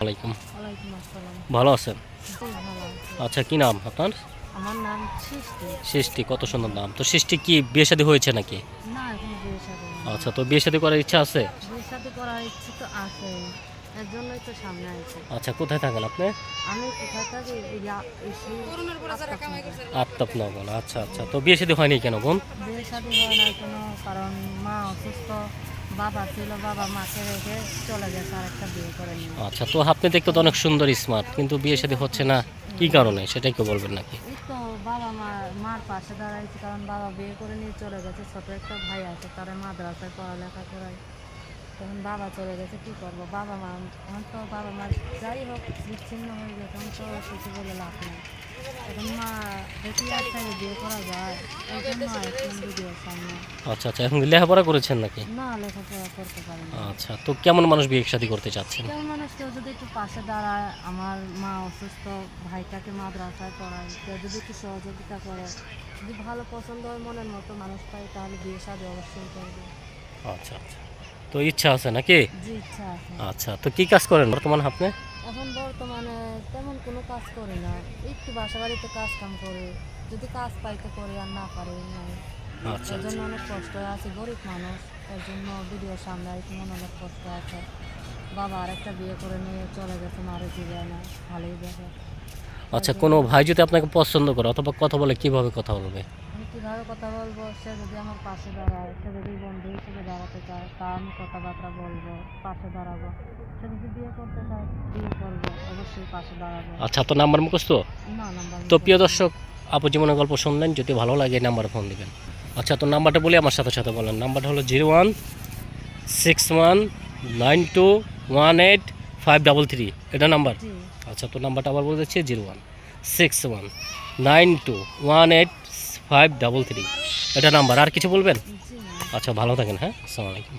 আসসালাম। ভালো আছেন? আচ্ছা কি নাম আপনার? আমার নাম সৃষ্টি। কত সুন্দর নাম। তো সৃষ্টি কি বিয়ে শাদী হয়েছে নাকি। আচ্ছা তো বিয়ে শাদী করার ইচ্ছা আছে? আচ্ছা কোথায় থাকেন আপনি। আত্মাপনগর আচ্ছা আচ্ছা। তো বিয়ে শাদী হয়নি কেন বোন? বিয়ে শাদী হয় না কোনো কারণ মা অসুস্থ। বাবা ছিল বাবা মাকে রেখে চলে গেছে আর একটা বিয়ে করে নিয়ে। আচ্ছা তো আপনি দেখতে তো অনেক সুন্দর স্মার্ট কিন্তু বিয়ে শাদী হচ্ছে না। কি কারণে? সেটাই কেউ বলবেন নাকি? এই তো বাবা মা মার পাশে দাঁড়াইছে কারণ বাবা বিয়ে করে নিয়ে চলে গেছে ছোট একটা ভাই আছে তারা মাদ্রাসায় পড়ালেখা করায় তখন বাবা চলে গেছে কি করব? বাবা মা এখন তো বাবা মা যাই হোক বিচ্ছিন্ন হয়ে গেছে এখন তো কিছু বলে লাভ নেই। এখন মা আচ্ছা আচ্ছা এখন লেখাপড়া করেছেন নাকি? না লেখাপড়া করতে পারি আচ্ছা তো কেমন মানুষ বিয়ে শাদী করতে চাচ্ছেন? কেউ মানুষ কেউ যদি একটু পাশে দাঁড়ায় আমার মা অসুস্থ ভাইটাকে মাদ্রাসায় পড়ায় কেউ যদি একটু সহযোগিতা করে যদি ভালো পছন্দ হয় মনের মতো মানুষ তাহলে বিয়ে শাদী অবশ্যই করবে। আচ্ছা আচ্ছা তো ইচ্ছা আছে নাকি? যে ইচ্ছা আছে। আচ্ছা তো কি কাজ করেন বর্তমান আপনি? এখন বর্তমানে তেমন কোনো কাজ করি না। একটু বাসা বাড়িতে কাজ কাম করে যদি কাজ পাইতে করি আর না পারি নাই। আচ্ছা এর জন্য অনেক কষ্ট আছে গরিব মানুষ। এর জন্য ভিডিওর সামনে মনে অনেক কষ্ট আছে। বাবা আর একটা বিয়ে করে নিয়ে চলে গেছে মারে দিবে না। ভালোই দেখে। আচ্ছা কোনো ভাই যদি আপনাকে পছন্দ করে অথবা কথা বলে কীভাবে কথা বলবে? আমি কীভাবে কথা বলব? সে যদি আমার পাশে দাঁড়ায় সে যদি বন্ধু হিসেবে দাঁড়াতে চায় তা আমি কথাবার্তা বলব পাশে দাঁড়াবো। সে যদি বিয়ে করতে চায় বিয়ে করব অবশ্যই পাশে দাঁড়াবো। আচ্ছা তো নাম্বার মুখস্থ? না নাম্বার তো প্রিয় দর্শক আপু জীবনের গল্প শুনলেন যদি ভালো লাগে নাম্বারে ফোন দিবেন। আচ্ছা তো নাম্বারটা বলি আমার সাথে সাথে বলেন। নাম্বারটা হলো zero one six one nine two one eight five double three. এটা নাম্বার? আচ্ছা তো নাম্বারটা আবার বলে দিচ্ছি zero one six one nine two one eight five double three. এটা নাম্বার। আর কিছু বলবেন? আচ্ছা ভালো থাকেন হ্যাঁ? আসসালামু আলাইকুম।